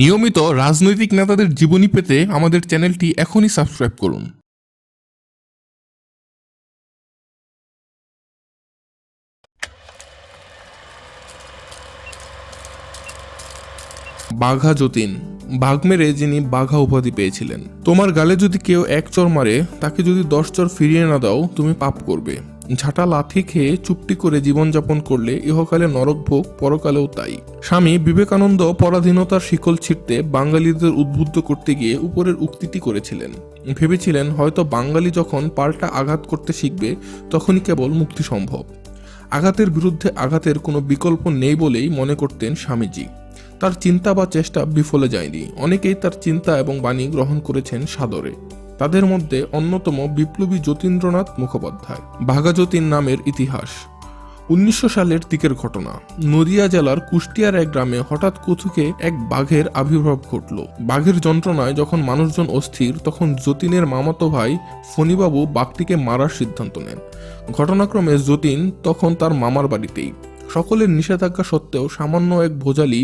নিয়মিত রাজনৈতিক নেতাদের জীবনী পেতে আমাদের চ্যানেলটি এখনই সাবস্ক্রাইব করুন। বাঘা যতীন, বাঘ মেরে যিনি বাঘা উপাধি পেয়েছিলেন। তোমার গালে যদি কেউ এক চর মারে, তাকে যদি দশ চর ফিরিয়ে না দাও, তুমি পাপ করবে। ঝাঁটা লাথি খেয়ে চুপটি করে জীবনযাপন করলে ইহকালে নরক ভোগ পরকালেও তাই। স্বামী বিবেকানন্দ পরাধীনতার শিকল ছিটতে বাঙালিদের উদ্বুদ্ধ করতে গিয়ে উপরের উক্তিটি করেছিলেন। ভেবেছিলেন হয়তো বাঙালি যখন পাল্টা আঘাত করতে শিখবে, তখনই কেবল মুক্তি সম্ভব। আঘাতের বিরুদ্ধে আঘাতের কোনো বিকল্প নেই বলেই মনে করতেন স্বামীজি। তার চিন্তা বা চেষ্টা বিফলে যায়নি। অনেকেই তার চিন্তা এবং বাণী গ্রহণ করেছেন সাদরে। তাদের মধ্যে অন্যতম বিপ্লবী যতীন্দ্রনাথ মুখোপাধ্যায় ভাগা যতীন নামের ইতিহাস। উনিশশো সালের দিকের ঘটনা। নদিয়া জেলার কুষ্টিয়ার এক গ্রামে হঠাৎ কচুকে এক বাঘের আবির্ভাব ঘটল। বাঘের যন্ত্রণায় যখন মানুষজন অস্থির, তখন যতীনের মামাতো ভাই ফণিবাবু বাঘটিকে মারার সিদ্ধান্ত নেন। ঘটনাক্রমে যতীন তখন তার মামার বাড়িতেই। সকলের নিষেধাজ্ঞা সত্ত্বেও সামান্য এক ভোজালি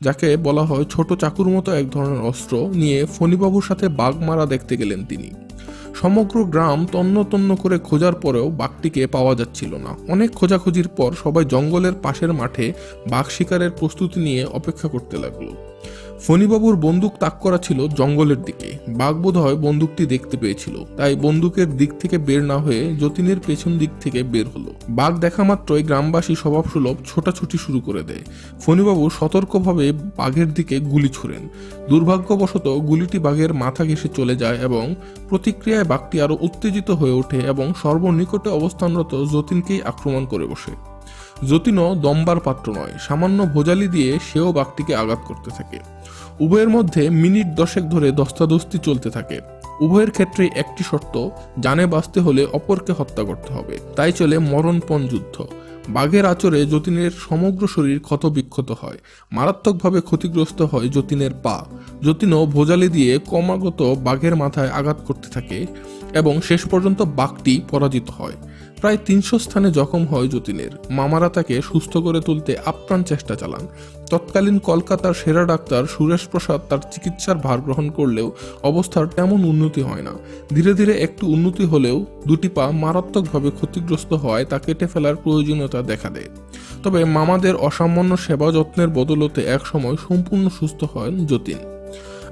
যাকে বলা হয় ছোট চাকুর মতো এক ধরনের অস্ত্র নিয়ে ফণিবাবুর সাথে বাঘ মারা দেখতে গেলেন তিনি। সমগ্র গ্রাম তন্ন তন্ন করে খোঁজার পরেও বাঘটিকে পাওয়া যাচ্ছিল না। অনেক খোঁজাখুঁজির পর সবাই জঙ্গলের পাশের মাঠে বাঘ শিকারের প্রস্তুতি নিয়ে অপেক্ষা করতে লাগল। ফণিবাবুর বন্দুক তাক করা ছিল জঙ্গলের দিকে। বাঘ বোধ হয় বন্দুকটি দেখতে পেয়েছিল। তাই বন্দুকের দিক থেকে বের না হয়ে যতীনের পেছন দিক থেকে বের হলো। বাঘ দেখা মাত্রই গ্রামবাসী স্বভাবসুলভ ছোটাছুটি শুরু করে দেয়। ফণিবাবু সতর্কভাবে বাঘের দিকে গুলি ছুড়েন। দুর্ভাগ্যবশত গুলিটি বাঘের মাথা ঘেঁষে চলে যায় এবং প্রতিক্রিয়ায় বাঘটি আরও উত্তেজিত হয়ে ওঠে এবং সর্বনিকটে অবস্থানরত যতীনকেই আক্রমণ করে বসে। যতীনও দম্বার পাত্র নয়, সামান্য ভোজালি দিয়ে সেও বাঘটিকে আঘাত করতে থাকে। উভয়ের মধ্যে মিনিট দশেক ধরে দস্তাদস্তি চলতে থাকে। উভয়ের ক্ষেত্রে একটি শর্ত জানে বাঁচতে হলে অপরকে হত্যা করতে হবে। তাই চলে মরণপণ যুদ্ধ। বাঘের আচরে যতীনের সমগ্র শরীর ক্ষত বিক্ষত হয়। মারাত্মকভাবে ক্ষতিগ্রস্ত হয় যতীনের পা। যতীনও ভোজালি দিয়ে ক্রমাগত বাঘের মাথায় আঘাত করতে থাকে এবং শেষ পর্যন্ত বাঘটি পরাজিত হয়। প্রায় তিনশো স্থানে জখম হয় যতীনের। মামারা তাকে সুস্থ করে তুলতে আপ্রাণ চেষ্টা চালান। তৎকালীন কলকাতার সেরা ডাক্তার সুরেশ প্রসাদ তার চিকিৎসার ভার গ্রহণ করলেও অবস্থার তেমন উন্নতি হয় না। ধীরে ধীরে একটু উন্নতি হলেও দুটি পা মারাত্মকভাবে ক্ষতিগ্রস্ত হওয়ায় তা কেটে ফেলার প্রয়োজনীয়তা দেখা দেয়। তবে মামাদের অসামান্য সেবা যত্নের বদলতে একসময় সম্পূর্ণ সুস্থ হন যতীন।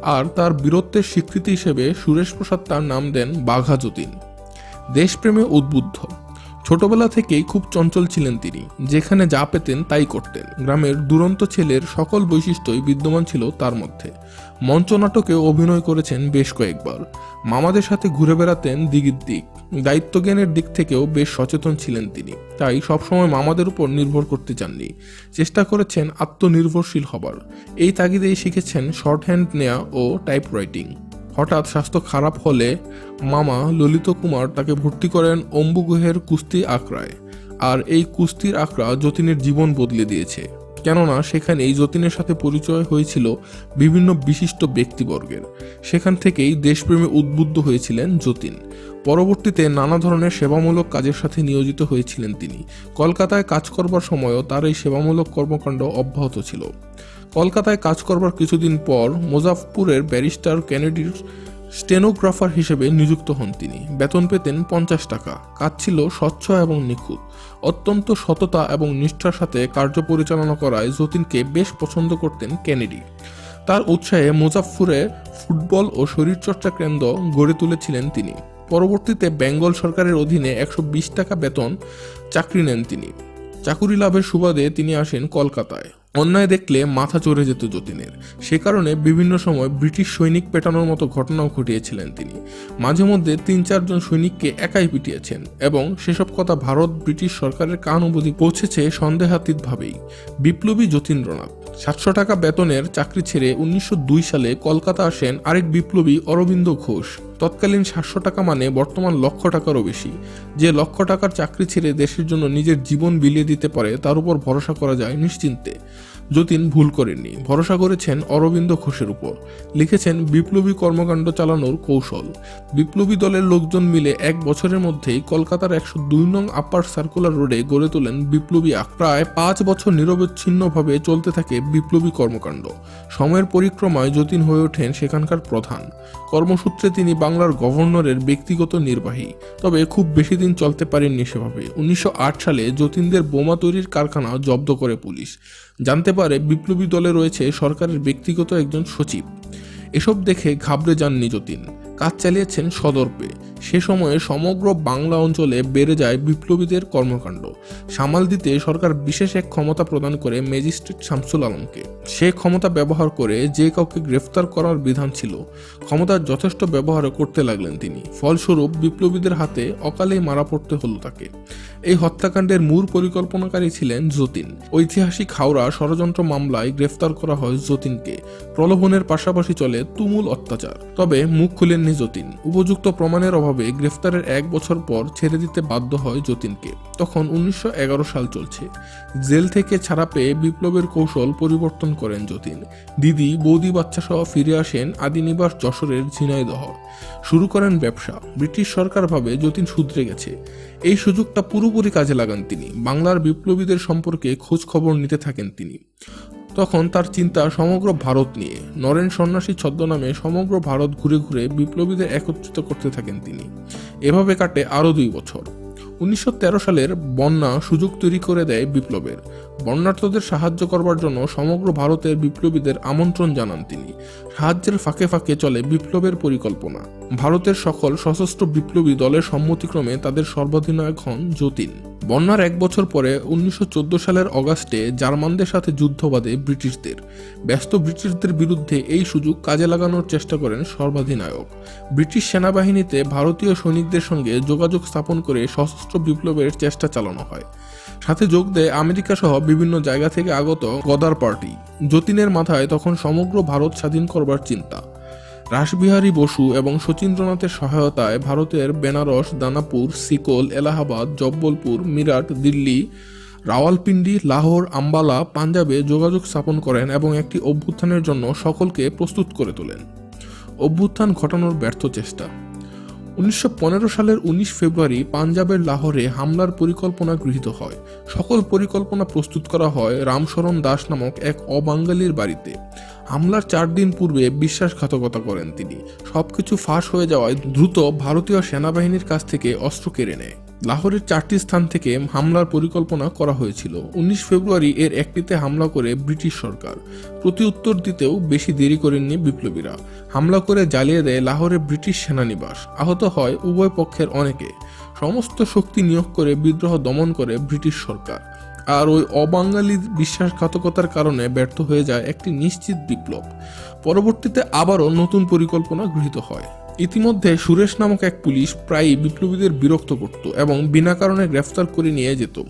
আর তার বীরত্বের স্বীকৃতি হিসেবে সুরেশ প্রসাদ তার নাম দেন বাঘা যতীন। দেশপ্রেমে উদ্বুদ্ধ। ছোটবেলা থেকেই খুব চঞ্চল ছিলেন তিনি। যেখানে যা পেতেন তাই করতেন। গ্রামের দুরন্ত ছেলের সকল বৈশিষ্ট্যই বিদ্যমান ছিল তার মধ্যে। মঞ্চনাটকে অভিনয় করেছেন বেশ কয়েকবার। মামাদের সাথে ঘুরে বেড়াতেন দিগির দিক। দায়িত্বজ্ঞানের দিক থেকেও বেশ সচেতন ছিলেন তিনি। তাই সবসময় মামাদের উপর নির্ভর করতে চাননি। চেষ্টা করেছেন আত্মনির্ভরশীল হবার। এই তাগিদেই শিখেছেন শর্ট হ্যান্ড নেয়া ও টাইপরাইটিং। হঠাৎ স্বাস্থ্য খারাপ হলে মামা ললিত কুমার তাকে ভর্তি করেন অম্বুগুহের কুস্তি আখড়ায়। আর এই কুস্তির আখড়া যতীনের জীবন বদলে দিয়েছে। কেননা সেখানেই যতীনের সাথে পরিচয় হয়েছিল বিভিন্ন বিশিষ্ট ব্যক্তিবর্গের। সেখান থেকেই দেশপ্রেমে উদ্বুদ্ধ হয়েছিলেন যতীন। পরবর্তীতে নানা ধরনের সেবামূলক কাজের সাথে নিয়োজিত হয়েছিলেন তিনি। কলকাতায় কাজ করবার সময়ও তার এই সেবামূলক কর্মকাণ্ড অব্যাহত ছিল। কলকাতায় কাজ করবার কিছুদিন পর মোজাফপুরের ব্যারিস্টার কেনেডির স্টেনোগ্রাফার হিসেবে নিযুক্ত হন তিনি। বেতন পেতেন পঞ্চাশ টাকা। কাজ ছিল স্বচ্ছ এবং নিখুঁত। অত্যন্ত সততা এবং নিষ্ঠার সাথে কার্য পরিচালনা করায় যতীনকে বেশ পছন্দ করতেন কেনেডি। তার উৎসাহে মুজাফফুরে ফুটবল ও শরীরচর্চা কেন্দ্র গড়ে তুলেছিলেন তিনি। পরবর্তীতে বেঙ্গল সরকারের অধীনে একশো বিশ টাকা বেতন চাকরি নেন তিনি। চাকুরি লাভের সুবাদে তিনি আসেন কলকাতায়। অন্যায় দেখলে মাথা চড়ে যেত যতীনের। সে কারণে বিভিন্ন সময় ব্রিটিশ সৈনিক পেটানোর মতো ঘটনাও ঘটিয়েছিলেন তিনি। মাঝে মধ্যে তিন চারজন সৈনিককে একাই পিটিয়েছেন এবং সেসব কথা ভারত ব্রিটিশ সরকারের কান অবধি পৌঁছেছে সন্দেহাতীতভাবেই। বিপ্লবী যতীন্দ্রনাথ, সাতশো টাকা বেতনের চাকরি ছেড়ে উনিশশো দুই সালে কলকাতা আসেন আরেক বিপ্লবী অরবিন্দ ঘোষ। তৎকালীন সাতশো টাকা মানে বর্তমান লক্ষ টাকারও বেশি। যে লক্ষ টাকার চাকরি ছেড়ে দেশের জন্য নিজের জীবন বিলিয়ে দিতে পারে, তার উপর ভরসা করা যায় নিশ্চিন্তে। যতীন ভুল করেননি। ভরসা করেছেন অরবিন্দ ঘোষের উপর। লিখেছেন, বিপ্লবী কর্মকাণ্ড চালানোর কৌশল। বিপ্লবী দলের লোকজন মিলে এক বছরের মধ্যেই কলকাতার একশো দুই নং আপার সার্কুলার রোডে গড়ে তোলেন বিপ্লবী প্রায় পাঁচ বছর নিরবচ্ছিন্নভাবে চলতে থাকে বিপ্লবী কর্মকাণ্ড। সময়ের পরিক্রমায় যতীন হয়ে ওঠেন সেখানকার প্রধান। কর্মসূত্রে তিনি বাংলার গভর্নরের ব্যক্তিগত নির্বাহী। তবে খুব বেশি দিন চলতে পারেননি সেভাবে। উনিশশো আট সালে যতীনদের বোমা তৈরির কারখানা জব্দ করে পুলিশ। জানতে পারে বিপ্লবী দলে রয়েছে সরকারের ব্যক্তিগত একজন সচিব। এসব দেখে ঘাবড়ে যাননি যতীন কাজ চালিয়েছেন সদর্পে সে সময়ে সমগ্র বাংলা অঞ্চলে বেড়ে যায় বিপ্লবীদের কর্মকাণ্ড। সামাল দিতে সরকার বিশেষ এক ক্ষমতা প্রদান করে ম্যাজিস্ট্রেট শামসুল আলমকে। সে ক্ষমতা ব্যবহার করে যে কাউকে গ্রেফতার করার বিধান ছিল ক্ষমতার যথেষ্ট ব্যবহার করতে লাগলেন তিনি। ফলস্বরূপ, বিপ্লবীদের হাতে অকালেই মারা পড়তে হলো তাকে। এই হত্যাকাণ্ডের মূল পরিকল্পনাকারী ছিলেন যতীন। ঐতিহাসিক হাওড়া ষড়যন্ত্র মামলায় গ্রেফতার করা হয় যতীনকে। প্রলোভনের পাশাপাশি চলে তুমুল অত্যাচার। তবে মুখ খুলেননি যতীন। উপযুক্ত প্রমাণের অভাবে গ্রেফতারের এক বছর পর ছেড়ে দিতে বাধ্য হয় যতীনকে। তখন উনিশশো এগারো সাল চলছে। জেল থেকে ছাড়া পেয়ে বিপ্লবের কৌশল পরিবর্তন করেন যতীন। দিদি, বৌদি বাচ্চা সহ ফিরে আসেন আদিনিবাস যশোরের ঝিনাইদহ। শুরু করেন ব্যবসা। ব্রিটিশ সরকার ভাবে যতীন শুধরে গেছে। এই সুযোগটা পুরোপুরি কাজে লাগান তিনি। বাংলার বিপ্লবীদের সম্পর্কে খোঁজ খবর নিতে থাকেন তিনি। তখন তার চিন্তা সমগ্র ভারত নিয়ে। নরেন সন্ন্যাসী ছদ্মনামে সমগ্র ভারত ঘুরে ঘুরে বিপ্লবীদের একত্রিত করতে থাকেন তিনি। এভাবে কাটে আরও দুই বছর। উনিশশো তেরো সালের বন্যা সুযোগ তৈরি করে দেয় বিপ্লবের। বন্যার্থদের সাহায্য করবার জন্য সমগ্র ভারতের বিপ্লবীদের আমন্ত্রণ জানান তিনি। সাহায্যের ফাঁকে ফাঁকে চলে বিপ্লবের পরিকল্পনা। ভারতের সকল সশস্ত্র বিপ্লবী দলের সম্মতিক্রমে তাদের সর্বাধিনায়ক হন যতীন। বন্যার এক বছর পরে উনিশশো চোদ্দ সালের অগাস্টে জার্মানদের সাথে যুদ্ধ বাঁধে ব্রিটিশদের। ব্যস্ত ব্রিটিশদের বিরুদ্ধে এই সুযোগ কাজে লাগানোর চেষ্টা করেন সর্বাধিনায়ক। ব্রিটিশ সেনাবাহিনীতে ভারতীয় সৈনিকদের সঙ্গে যোগাযোগ স্থাপন করে সশস্ত্র বিপ্লবের চেষ্টা চালানো হয়। সাথে যোগ দেয় আমেরিকা সহ বিভিন্ন জায়গা থেকে আগত গদার পার্টি। যতীনের মাথায় তখন সমগ্র ভারত স্বাধীন করবার চিন্তা। রাসবিহারী বসু এবং শচীন্দ্রনাথের সহায়তায় ভারতের বেনারস, দানাপুর, সিকল, এলাহাবাদ, জব্বলপুর, মিরাট, দিল্লি, রাওয়ালপিন্ডি, লাহোর, আম্বালা, পাঞ্জাবে যোগাযোগ স্থাপন করেন এবং একটি অভ্যুত্থানের জন্য সকলকে প্রস্তুত করে তোলেন। অভ্যুত্থান ঘটানোর ব্যর্থ চেষ্টা। উনিশশো পনেরো সালের উনিশ ফেব্রুয়ারি পাঞ্জাবের লাহোরে হামলার পরিকল্পনা গৃহীত হয়। সকল পরিকল্পনা প্রস্তুত করা হয় রামশরণ দাস নামক এক অবাঙ্গালির বাড়িতে। হামলার চার দিন পূর্বে বিশ্বাসঘাতকতা করেন তিনি। সবকিছু ফাঁস হয়ে যাওয়ায় দ্রুত ভারতীয় সেনাবাহিনীর কাছ থেকে অস্ত্র কেড়ে নেয়। লাহোরের চারটি স্থান থেকে হামলার পরিকল্পনা করা হয়েছিল। উনিশ ফেব্রুয়ারি এর একটিতে হামলা করে ব্রিটিশ সরকার। প্রতি উত্তর দিতেও বেশি দেরি করেননি বিপ্লবীরা। হামলা করে জ্বালিয়ে দেয় লাহোরের ব্রিটিশ সেনানিবাস। আহত হয় উভয় পক্ষের অনেকে। সমস্ত শক্তি নিয়োগ করে বিদ্রোহ দমন করে ব্রিটিশ সরকার। আর ওই অবাঙালি বিশ্বাসঘাতকতার কারণে ব্যর্থ হয়ে যায় একটি নিশ্চিত বিপ্লব। পরবর্তীতে আবারও নতুন পরিকল্পনা গৃহীত হয়। ইতিমধ্যে সুরেশ নামক এক পুলিশ প্রায়ই বিপ্লবীদের বিরক্ত করত এবং বিনা কারণে গ্রেফতার করে নিয়ে যেত।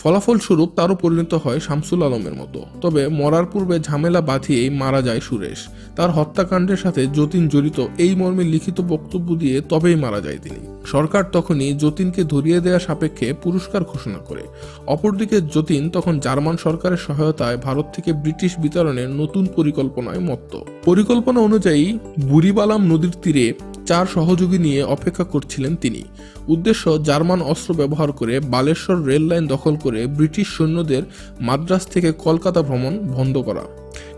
ফলাফলস্বরূপ তারও পরিণত হয় শামসুল আলমের মতো। তবে মরার পূর্বে ঝামেলা বাঁধিয়েই মারা যায় সুরেশ। তার হত্যাকাণ্ডের সাথে যতীন জড়িত এই মর্মে লিখিত বক্তব্য দিয়ে তবেই মারা যায় তিনি। সরকার তখনই যতীনকে ধরিয়ে দেওয়া সাপেক্ষে পুরস্কার ঘোষণা করে। অপরদিকে যতীন তখন জার্মান সরকারের সহায়তায় ভারত থেকে ব্রিটিশ বিতরণের নতুন পরিকল্পনায় মত্ত। পরিকল্পনা অনুযায়ী বুড়িবালাম নদীর তীরে চার সহযোগী নিয়ে অপেক্ষা করছিলেন তিনি। উদ্দেশ্য জার্মান অস্ত্র ব্যবহার করে বালেশ্বর রেল লাইন দখল করে ব্রিটিশ সৈন্যদের মাদ্রাজ থেকে কলকাতা ভ্রমণ বন্ধ করা।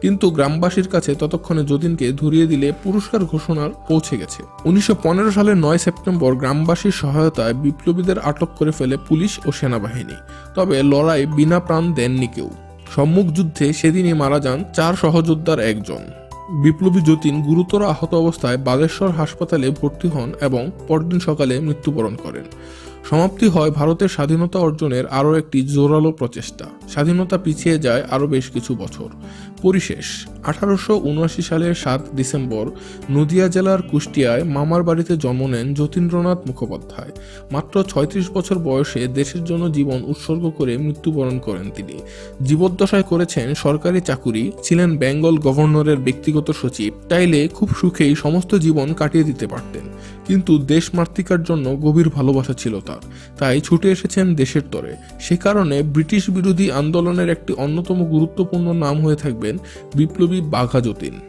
কিন্তু গ্রামবাসীর কাছে ততক্ষণে যতীনকে ধরিয়ে দিলে পুরস্কার ঘোষণার পৌঁছে গেছে। উনিশশো পনেরো সালের নয় সেপ্টেম্বর গ্রামবাসীর সহায়তায় বিপ্লবীদের আটক করে ফেলে পুলিশ ও সেনাবাহিনী। তবে লড়াই বিনা প্রাণ দেননি কেউ। সম্মুখ যুদ্ধে সেদিনই মারা যান চার সহযোদ্ধার একজন। বিপ্লবী যতীন গুরুতর আহত অবস্থায় বাগেশ্বর হাসপাতালে ভর্তি হন এবং পরদিন সকালে মৃত্যুবরণ করেন। সমাপ্তি হয় ভারতের স্বাধীনতা অর্জনের আরও একটি জোরালো প্রচেষ্টা। স্বাধীনতা পিছিয়ে যায় আরও বেশ কিছু বছর। পরিশেষ, আঠারোশো উনআশি সালের সাত ডিসেম্বর, নদিয়া জেলার কুষ্টিয়ায় মামার বাড়িতে জন্ম নেন যতীন্দ্রনাথ মুখোপাধ্যায়। মাত্র ছয়ত্রিশ বছর বয়সে দেশের জন্য জীবন উৎসর্গ করে মৃত্যুবরণ করেন তিনি। জীবদ্দশায় করেছেন সরকারি চাকুরি, ছিলেন বেঙ্গল গভর্নরের ব্যক্তিগত সচিব। চাইলে খুব সুখেই সমস্ত জীবন কাটিয়ে দিতে পারতেন। কিন্তু দেশ মাতৃকার জন্য গভীর ভালোবাসা ছিল তার। তাই ছুটে এসেছেন দেশের তরে। সে কারণে ব্রিটিশ বিরোধী আন্দোলনের একটি অন্যতম গুরুত্বপূর্ণ নাম হয়ে থাকবেন বিপ্লবী বাঘা যতীন।